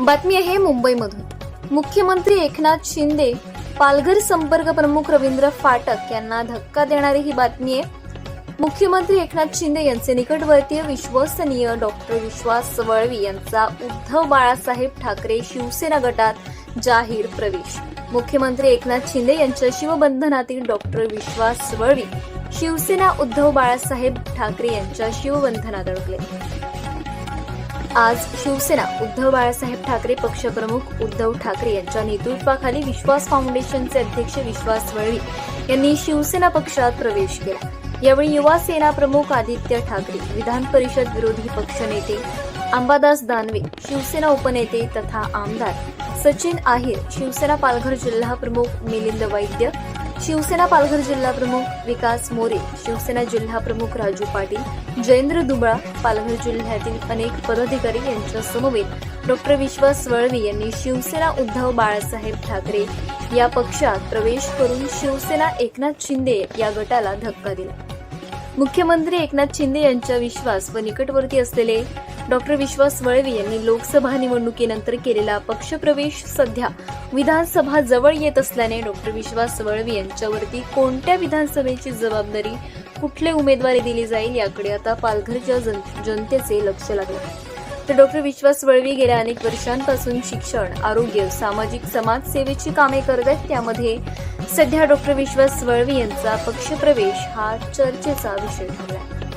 बातमी आहे मुंबईमधून. मुख्यमंत्री एकनाथ शिंदे पालघर संपर्क प्रमुख रवींद्र फाटक यांना धक्का देणारी ही बातमी आहे. मुख्यमंत्री एकनाथ शिंदे यांचे निकटवर्तीय विश्वसनीय डॉक्टर विश्वास वळवी यांचा उद्धव बाळासाहेब ठाकरे शिवसेना गटात जाहीर प्रवेश. मुख्यमंत्री एकनाथ शिंदे यांच्या शिवबंधनातील डॉक्टर विश्वास वळवी शिवसेना उद्धव बाळासाहेब ठाकरे यांच्या शिवबंधनात अडकले. आज शिवसेना उद्धव बाळासाहेब ठाकरे पक्षप्रमुख उद्धव ठाकरे यांच्या नेतृत्वाखाली विश्वास फाउंडेशनचे अध्यक्ष विश्वास वळवी यांनी शिवसेना पक्षात प्रवेश केला. यावेळी युवा सेना प्रमुख आदित्य ठाकरे विधान परिषद विरोधी पक्षनेते अंबादास दानवे शिवसेना उपनेते तथा आमदार सचिन आहिर शिवसेना पालघर जिल्हा प्रमुख मिलिंद वैद्य शिवसेना पालघर जिल्हा प्रमुख विकास मोरे शिवसेना जिल्हा प्रमुख राजू पाटील जयेंद्र दुबळा पालघर जिल्ह्यातील अनेक पदाधिकारी यांच्या समवेत डॉक्टर विश्वास वळवी यांनी शिवसेना उद्धव बाळासाहेब ठाकरे या पक्षात प्रवेश करून शिवसेना एकनाथ शिंदे या गटाला धक्का दिला. मुख्यमंत्री एकनाथ शिंदे यांच्या विश्वास व निकटवर्ती असलेले डॉक्टर विश्वास वळवी यांनी लोकसभा निवडणुकीनंतर केलेला पक्षप्रवेश सध्या विधानसभा जवळ येत असल्याने डॉक्टर विश्वास वळवी यांच्यावरती कोणत्या विधानसभेची जबाबदारी कुठले उमेदवारी दिली जाईल याकडे आता पालघरच्या जन जनतेचे लक्ष लागले. तर डॉक्टर विश्वास वळवी गेल्या अनेक वर्षांपासून शिक्षण आरोग्य सामाजिक समाजसेवेची कामे करत आहेत. त्यामध्ये सध्या डॉक्टर विश्वास वळवी यांचा पक्षप्रवेश हा चर्चेचा विषय ठरला